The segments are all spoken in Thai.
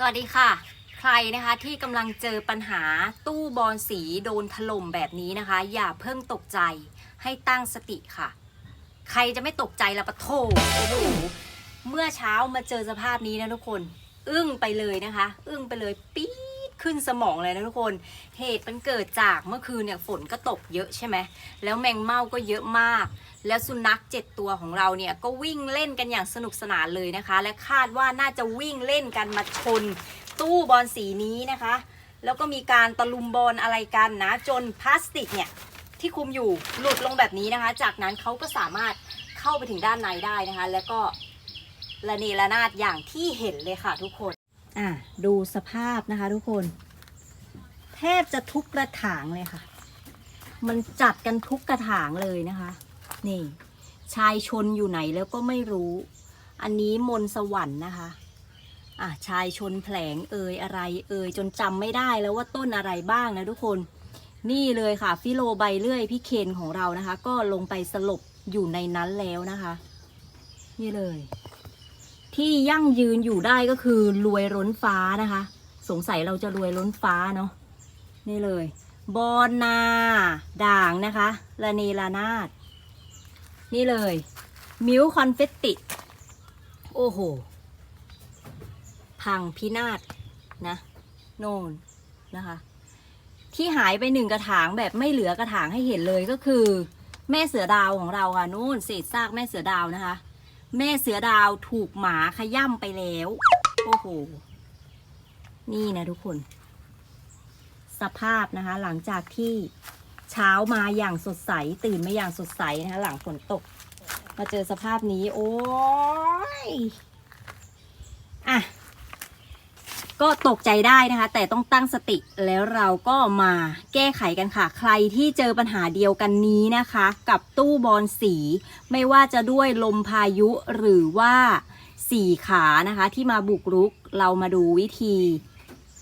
สวัสดีค่ะ ใครนะคะที่กำลังเจอปัญหาตู้บอลสีโดนถล่มแบบนี้นะคะ อย่าเพิ่งตกใจให้ตั้งสติค่ะ ใครจะไม่ตกใจละปะโถโอ้โหเมื่อเช้ามาเจอสภาพนี้นะทุกคน อึ้งไปเลยนะคะ อึ้งไปเลยปี ขึ้นสมองเลยนะทุกคน เหตุมันเกิดจากเมื่อคืนเนี่ยฝนก็ตกเยอะใช่ไหมแล้วแมงเม่าก็เยอะมาก แล้วสุนัขเจ็ดตัวของเราเนี่ยก็วิ่งเล่นกันอย่างสนุกสนานเลยนะคะ และคาดว่าน่าจะวิ่งเล่นกันมาชนตู้บอลสีนี้นะคะ แล้วก็มีการตะลุมบอลอะไรกันนะ จนพลาสติกเนี่ยที่คุมอยู่หลุดลงแบบนี้นะคะ จากนั้นเขาก็สามารถเข้าไปถึงด้านในได้นะคะ แล้วก็ระเนระนาดอย่างที่เห็นเลยค่ะทุกคน อะดูสภาพนะคะทุกคน แทบจะทุกกระถางเลยค่ะ มันจัดกันทุกกระถางเลยนะคะ นี่ ชายชนอยู่ไหนแล้วก็ไม่รู้ อันนี้มนสวรรค์นะคะอะชายชนแผลงเอ่ยอะไรเอ่ยจนจำไม่ได้แล้วว่าต้นอะไรบ้างนะทุกคนนี่เลยค่ะ ฟิโลใบเลื่อยพี่เคนของเรานะคะ ก็ลงไปสลบอยู่ในนั้นแล้วนะคะ นี่เลย ที่ยั่งยืนอยู่ได้ก็คือรวยล้นฟ้านะคะ สงสัยเราจะรวยล้นฟ้าเนาะนี่เลย บอนนา ด่างนะคะระเนระนาด นี่เลย มิวคอนเฟตติ โอ้โห พังพินาศนะ โน่นนะคะ ที่หายไปหนึ่งกระถางแบบไม่เหลือกระถางให้เห็นเลยก็คือ แม่เสือดาวของเราค่ะนู่นเศษซากแม่เสือดาวนะคะ แม่เสือดาวถูกหมาขย่ำไปแล้ว โอ้โห นี่นะทุกคน สภาพนะคะ หลังจากที่เช้ามาอย่างสดใส ตื่นมาอย่างสดใสนะคะ หลังฝนตก มาเจอสภาพนี้ โอ้ย อะ ก็ตกใจได้นะคะ แต่ต้องตั้งสติแล้วเราก็มาแก้ไขกันค่ะ ใครที่เจอปัญหาเดียวกันนี้นะคะ กับตู้บอลสี ไม่ว่าจะด้วยลมพายุหรือว่าสีขานะคะ ที่มาบุกรุกเรามาดูวิธี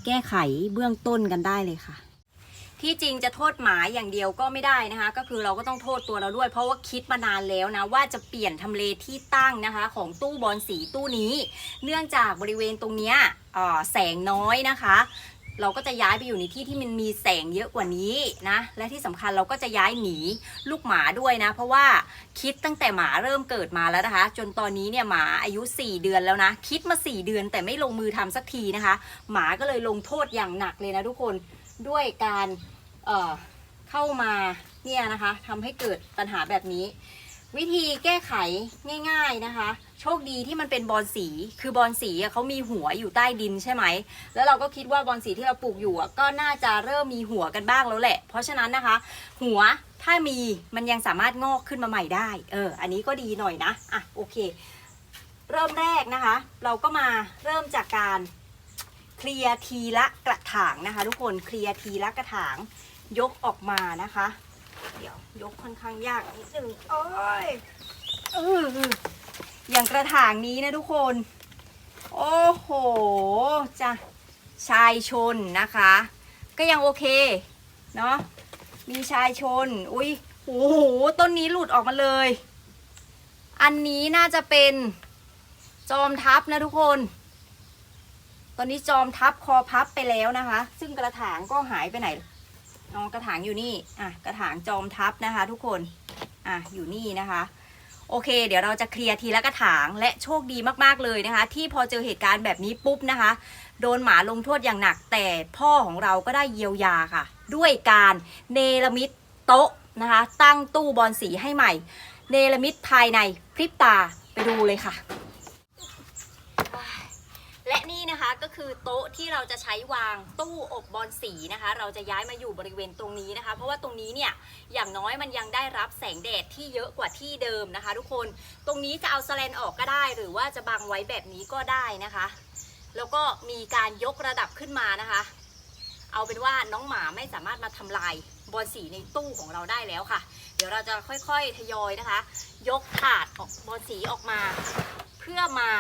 แก้ไขเบื้องต้นกันได้เลยค่ะ ที่จริงจะโทษหมาอย่างเดียวก็ไม่ได้นะคะ ก็คือเราก็ต้องโทษตัวเราด้วย เพราะว่าคิดมานานแล้วนะว่าจะเปลี่ยนทำเลที่ตั้งนะคะ ของตู้บอลสีตู้นี้ เนื่องจากบริเวณตรงเนี้ยแสงน้อยนะคะ เราก็จะย้ายไปอยู่ในที่ที่มันมีแสงเยอะกว่านี้นะและที่สำคัญเราก็จะย้ายหนีลูกหมาด้วยนะ เพราะว่าคิดตั้งแต่หมาเริ่มเกิดมาแล้วนะคะ จนตอนนี้เนี่ยหมาอายุ 4 เดือนแล้วนะ คิดมา 4 เดือนแต่ไม่ลงมือทำสักทีนะคะ หมาก็เลยลงโทษอย่างหนักเลยนะทุกคน ด้วยการเเข้ามาเนี่ยนะคะทำให้เกิดปัญหาแบบนี้ วิธีแก้ไขง่าย ๆนะคะ โชคดีที่มันเป็นบอลสีคือบอลสีเขามีหัวอยู่ใต้ดินใช่ไหมแล้วเราก็คิดว่าบอลสีที่เราปลูกอยู่ก็น่าจะเริ่มมีหัวกันบ้างแล้วแหละ เพราะฉะนั้นนะคะ หัวถ้ามีมันยังสามารถงอกขึ้นมาใหม่ได้เอออันนี้ก็ดีหน่อยนะอะโอเค เริ่มแรกนะคะ เราก็มาเริ่มจากการ เคลียร์ทีละกระถางนะคะ ทุกคนเคลียร์ทีละกระถาง ยกออกมานะคะ เดี๋ยวยกค่อนข้างยากนิดนึงโอ้ยเอออย่างกระถางนี้นะทุกคน โอ้โหจะชายชนนะคะ ก็ยังโอเคเนาะมีชายชน อุ้ยโอ้โหต้นนี้หลุดออกมาเลย อันนี้น่าจะเป็นจอมทัพนะทุกคน ตอนนี้จอมทัพคอพับไปแล้วนะคะ ซึ่งกระถางก็หายไปไหนอ๋อกระถางอยู่นี่อะกระถางจอมทับนะคะ ทุกคนอะอยู่นี่นะคะ โอเค เดี๋ยวเราจะเคลียร์ทีละกระถางและโชคดีมากๆเลยนะคะ ที่พอเจอเหตุการณ์แบบนี้ปุ๊บนะคะ โดนหมาลงโทษอย่างหนัก แต่พ่อของเราก็ได้เยียวยาค่ะ ด้วยการเนรมิตโต๊ะนะคะ ตั้งตู้บอลสีให้ใหม่ เนรมิตภายในพริบตาไปดูเลยค่ะ นี่นะคะก็คือโต๊ะที่เราจะใช้วางตู้อบบอลสีนะคะ เราจะย้ายมาอยู่บริเวณตรงนี้นะคะ เพราะว่าตรงนี้เนี่ยอย่างน้อยมันยังได้รับแสงแดดที่เยอะกว่าที่เดิมนะคะ ทุกคนตรงนี้จะเอาสแลนออกก็ได้ หรือว่าจะบังไว้แบบนี้ก็ได้นะคะ แล้วก็มีการยกระดับขึ้นมานะคะ เอาเป็นว่าน้องหมาไม่สามารถมาทำลายบอลสีในตู้ของเราได้แล้วค่ะ เดี๋ยวเราจะค่อยๆทยอยนะคะ ยกถาดออกบอลสีออกมา เพื่อมา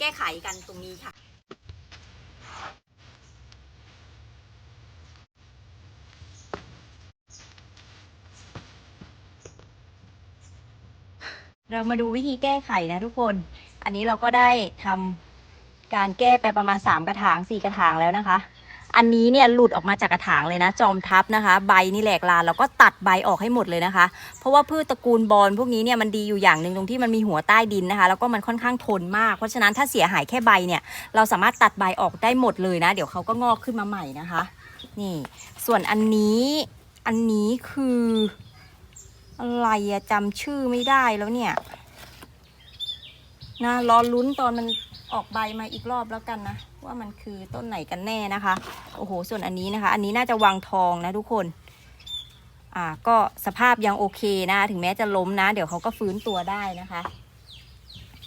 แก้ไขกันตรงนี้ค่ะเรามาดูวิธีแก้ไขนะทุกคน อันนี้เราก็ได้ทการแก้ไปประมาณ 3 กระถาง 4 กระถางแล้วนะคะ อันนี้เนี่ยหลุดออกมาจากกระถางเลยนะ จอมทับนะคะ ใบนี่แหลกลานเราก็ตัดใบออกให้หมดเลยนะคะ เพราะว่าพืชตระกูลบอลพวกนี้เนี่ยมันดีอยู่อย่างหนึ่งตรงที่มันมีหัวใต้ดินนะคะ แล้วก็มันค่อนข้างทนมากเพราะฉะนั้นถ้าเสียหายแค่ใบเนี่ย เราสามารถตัดใบออกได้หมดเลยนะ เดี๋ยวเขาก็งอกขึ้นมาใหม่นะคะ นี่ ส่วนอันนี้อันนี้คืออะไรอะจำชื่อไม่ได้แล้วเนี่ยนะรอลุ้นตอนมันออกใบมาอีกรอบแล้วกันนะ ว่ามันคือต้นไหนกันแน่นะคะ โอ้โห ส่วนอันนี้นะคะ อันนี้น่าจะวางทองนะทุกคน อ่า ก็สภาพยังโอเคนะ ถึงแม้จะล้มนะ เดี๋ยวเขาก็ฟื้นตัวได้นะคะ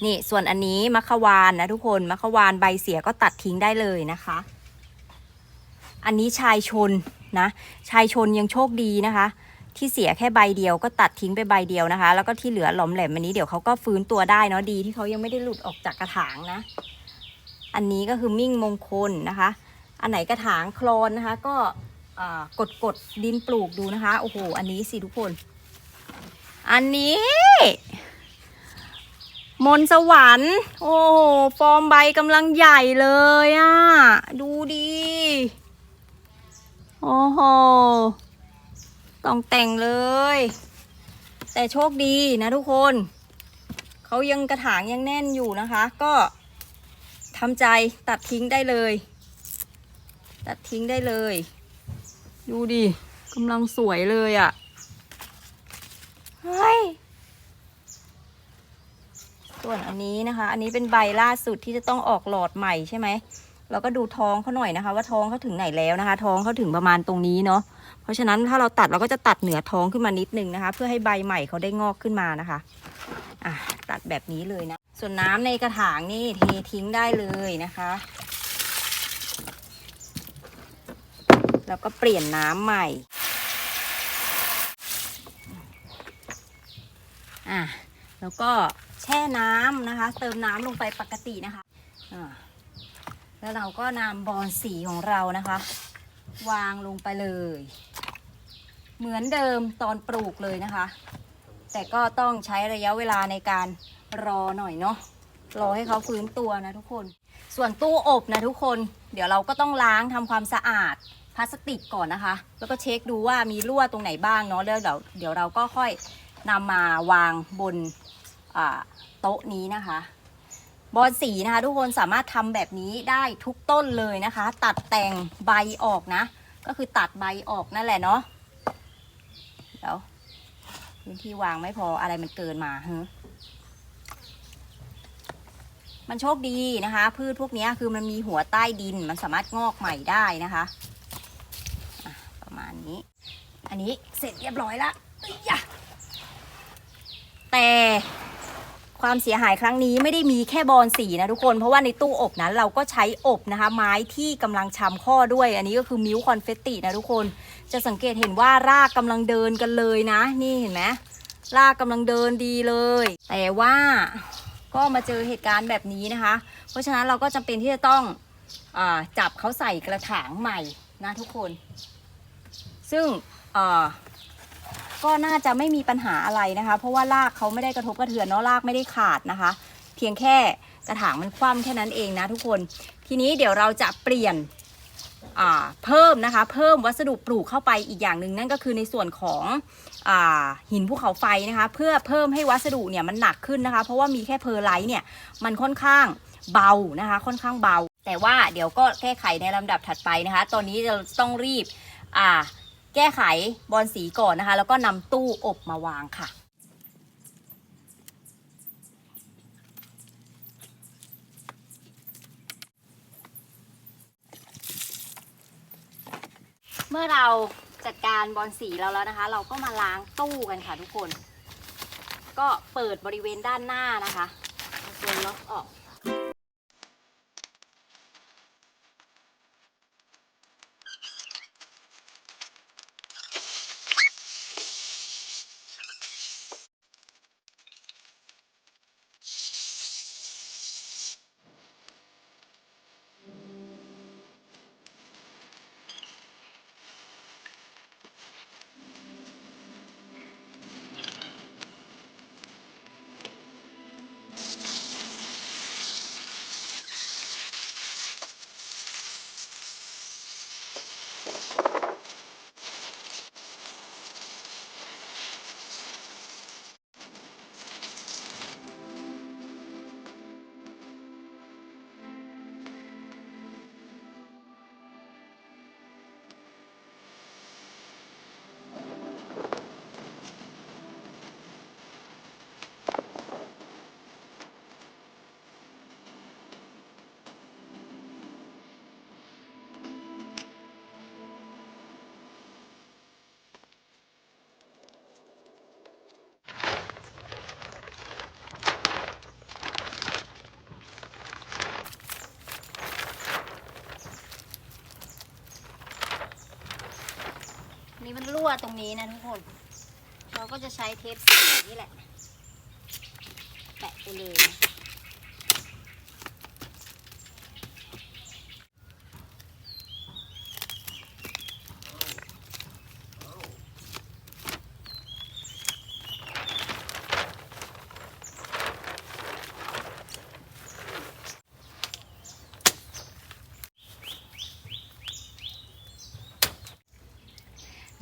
นี่ ส่วนอันนี้มะขวานนะทุกคน มะขวานใบเสียก็ตัดทิ้งได้เลยนะคะ อันนี้ชายชนนะ ชายชนยังโชคดีนะคะ ที่เสียแค่ใบเดียวก็ตัดทิ้งไปใบเดียวนะคะ แล้วก็ที่เหลือหลอมแหลมอันนี้เดี๋ยวเขาก็ฟื้นตัวได้เนาะ ดีที่เขายังไม่ได้หลุดออกจากกระถางนะ อันนี้ก็คือมิ่งมงคลนะคะ อันไหนกระถางโคลนนะคะ ก็กดกดดินปลูกดูนะคะ โอ้โห อันนี้สิทุกคน อันนี้ มนสวรรค์ โอ้โห ฟอร์มใบกำลังใหญ่เลยอะ่ะ ดูดี โอ้โหต้องแต่งเลย แต่โชคดีนะทุกคน เขายังกระถางยังแน่นอยู่นะคะ ก็ ทำใจตัดทิ้งได้เลย ตัดทิ้งได้เลย ดูดิกำลังสวยเลยอะ่ะเฮ้ยส่วนอันนี้นะคะ อันนี้เป็นใบล่าสุดที่จะต้องออกหลอดใหม่ใช่ไหมเราก็ดูท้องเขาหน่อยนะคะ ว่าท้องเขาถึงไหนแล้วนะคะ ท้องเขาถึงประมาณตรงนี้เนาะเพราะฉะนั้นถ้าเราตัดเราก็จะตัดเหนือท้องขึ้นมานิดนึงนะคะ เพื่อให้ใบใหม่เขาได้งอกขึ้นมานะคะ อะตัดแบบนี้เลยนะ ส่วนน้ำในกระถางนี่เททิ้งได้เลยนะคะ แล้วก็เปลี่ยนน้ำใหม่ อะ แล้วก็แช่น้ำนะคะ เติมน้ำลงไปปกตินะคะอ่าแล้วเราก็นำบอลสีของเรานะคะ วางลงไปเลย เหมือนเดิมตอนปลูกเลยนะคะ แต่ก็ต้องใช้ระยะเวลาในการ รอหน่อยเนาะรอให้เขาฟื้นตัวนะทุกคน ส่วนตู้อบนะทุกคน เดี๋ยวเราก็ต้องล้างทำความสะอาดพลาสติกก่อนนะคะ แล้วก็เช็คดูว่ามีรั่วตรงไหนบ้างเนาะแล้วเดี๋ยวเดี๋ยวเราก็ค่อยนำมาวางบนอ่าโต๊ะนี้นะคะ บอลสีนะคะ ทุกคนสามารถทำแบบนี้ได้ทุกต้นเลยนะคะ ตัดแต่งใบออกนะ ก็คือตัดใบออกนั่นแหละเนาะเดี๋ยวพื้นที่วางไม่พออะไรมันเกินมาเฮ้ มันโชคดีนะคะ พืชพวกนี้คือมันมีหัวใต้ดินมันสามารถงอกใหม่ได้นะคะะประมาณนี้ อันนี้เสร็จเรียบร้อยละแต่ความเสียหายครั้งนี้ไม่ได้มีแค่บอลสีนะทุกคน เพราะว่าในตู้อบนั้นเราก็ใช้อบนะคะ ไม้ที่กำลังชำข้อด้วย อันนี้ก็คือมิวคอนเฟตตินะทุกคน จะสังเกตเห็นว่ารากกำลังเดินกันเลยนะ นี่เห็นไหมรากกำลังเดินดีเลย แต่ว่า ก็มาเจอเหตุการณ์แบบนี้นะคะ เพราะฉะนั้นเราก็จำเป็นที่จะต้องอจับเขาใส่กระถางใหม่นะทุกคน ซึ่งก็น่าจะไม่มีปัญหาอะไรนะคะ เพราะว่ารากเขาไม่ได้กระทบกระเทือนเนาะรากไม่ได้ขาดนะคะ เพียงแค่กระถางมันคว่ำแค่นั้นเองนะทุกคน ทีนี้เดี๋ยวเราจะเปลี่ยน เพิ่มนะคะ เพิ่มวัสดุปลูกเข้าไปอีกอย่างหนึ่งนั่นก็คือในส่วนของอหินภูเขาไฟนะคะ เพื่อเพิ่มให้วัสดุเนี่ยมันหนักขึ้นนะคะ เพราะว่ามีแค่เพอร์ไลท์เนี่ยมันค่อนข้างเบานะคะ ค่อนข้างเบา แต่ว่าเดี๋ยวก็แก้ไขในลำดับถัดไปนะคะ ตอนนี้เราต้องรีบแก้ไขบอลสีก่อนนะคะ แล้วก็นำตู้อบมาวางค่ะ เมื่อเราจัดการบอลสีเราแล้วนะคะ เราก็มาล้างตู้กันค่ะทุกคน ก็เปิดบริเวณด้านหน้านะคะเอาตัวล็อกออก มันรั่วตรงนี้นะทุกคน เราก็จะใช้เทปสีนี่แหละ แปะไปเลย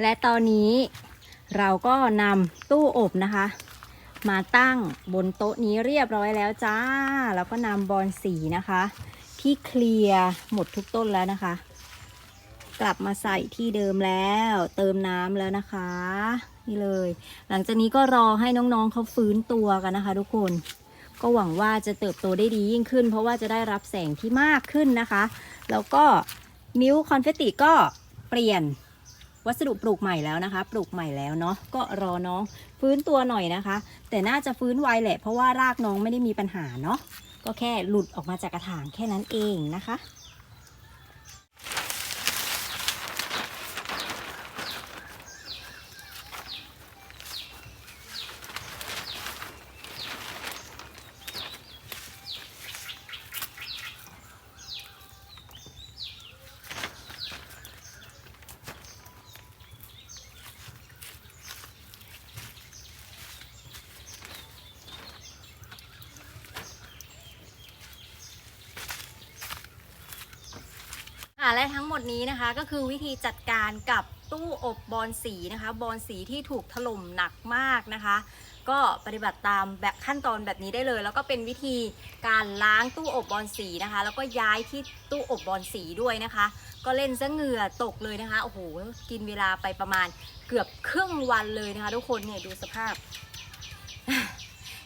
และตอนนี้เราก็นำตู้อบนะคะ มาตั้งบนโต๊ะนี้เรียบร้อยแล้วจ้า แล้วก็นำบอลสีนะคะ ที่เคลียร์หมดทุกต้นแล้วนะคะ กลับมาใส่ที่เดิมแล้ว เติมน้ำแล้วนะคะ นี่เลย หลังจากนี้ก็รอให้น้องๆเขาฟื้นตัวกันนะคะ ทุกคนก็หวังว่าจะเติบโตได้ดียิ่งขึ้น เพราะว่าจะได้รับแสงที่มากขึ้นนะคะ แล้วก็มิวคอนเฟตติก็เปลี่ยน วัสดุปลูกใหม่แล้วนะคะ ปลูกใหม่แล้วเนาะก็รอน้องฟื้นตัวหน่อยนะคะ แต่น่าจะฟื้นไวแหละเพราะว่ารากน้องไม่ได้มีปัญหาเนาะก็แค่หลุดออกมาจากกระถางแค่นั้นเองนะคะ และทั้งหมดนี้นะคะก็คือวิธีจัดการกับตู้อบบอลสีนะคะ บอลสีที่ถูกถล่มหนักมากนะคะ ก็ปฏิบัติตามแบบขั้นตอนแบบนี้ได้เลย แล้วก็เป็นวิธีการล้างตู้อบบอลสีนะคะ แล้วก็ย้ายที่ตู้อบบอลสีด้วยนะคะ ก็เล่นซะเหงื่อตกเลยนะคะโอ้โหกินเวลาไปประมาณเกือบครึ่งวันเลยนะคะ ทุกคนเนี่ยดูสภาพ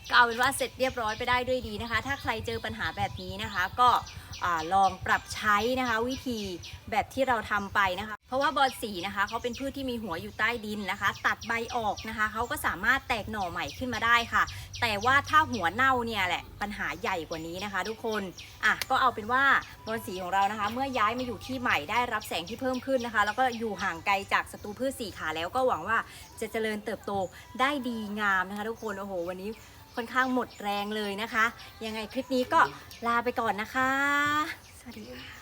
ก็เอาเป็นว่าเสร็จเรียบร้อยไปได้ด้วยดีนะคะ ถ้าใครเจอปัญหาแบบนี้นะคะ ก็ลองปรับใช้นะคะวิธีแบบที่เราทำไปนะคะ เพราะว่าบอนสีนะคะเขาเป็นพืชที่มีหัวอยู่ใต้ดินนะคะ ตัดใบออกนะคะเขาก็สามารถแตกหน่อใหม่ขึ้นมาได้ค่ะ แต่ว่าถ้าหัวเน่าเนี่ยแหละปัญหาใหญ่กว่านี้นะคะ ทุกคนอะก็เอาเป็นว่าบอนสีของเรานะคะ เมื่อย้ายมาอยู่ที่ใหม่ได้รับแสงที่เพิ่มขึ้นนะคะ แล้วก็อยู่ห่างไกลจากศัตรูพืชสี่ขาแล้วก็หวังว่าจะเจริญเติบโตได้ดีงามนะคะ ทุกคนโอ้โหวันนี้ ค่อนข้างหมดแรงเลยนะคะ ยังไงคลิปนี้ก็ลาไปก่อนนะคะ สวัสดีค่ะ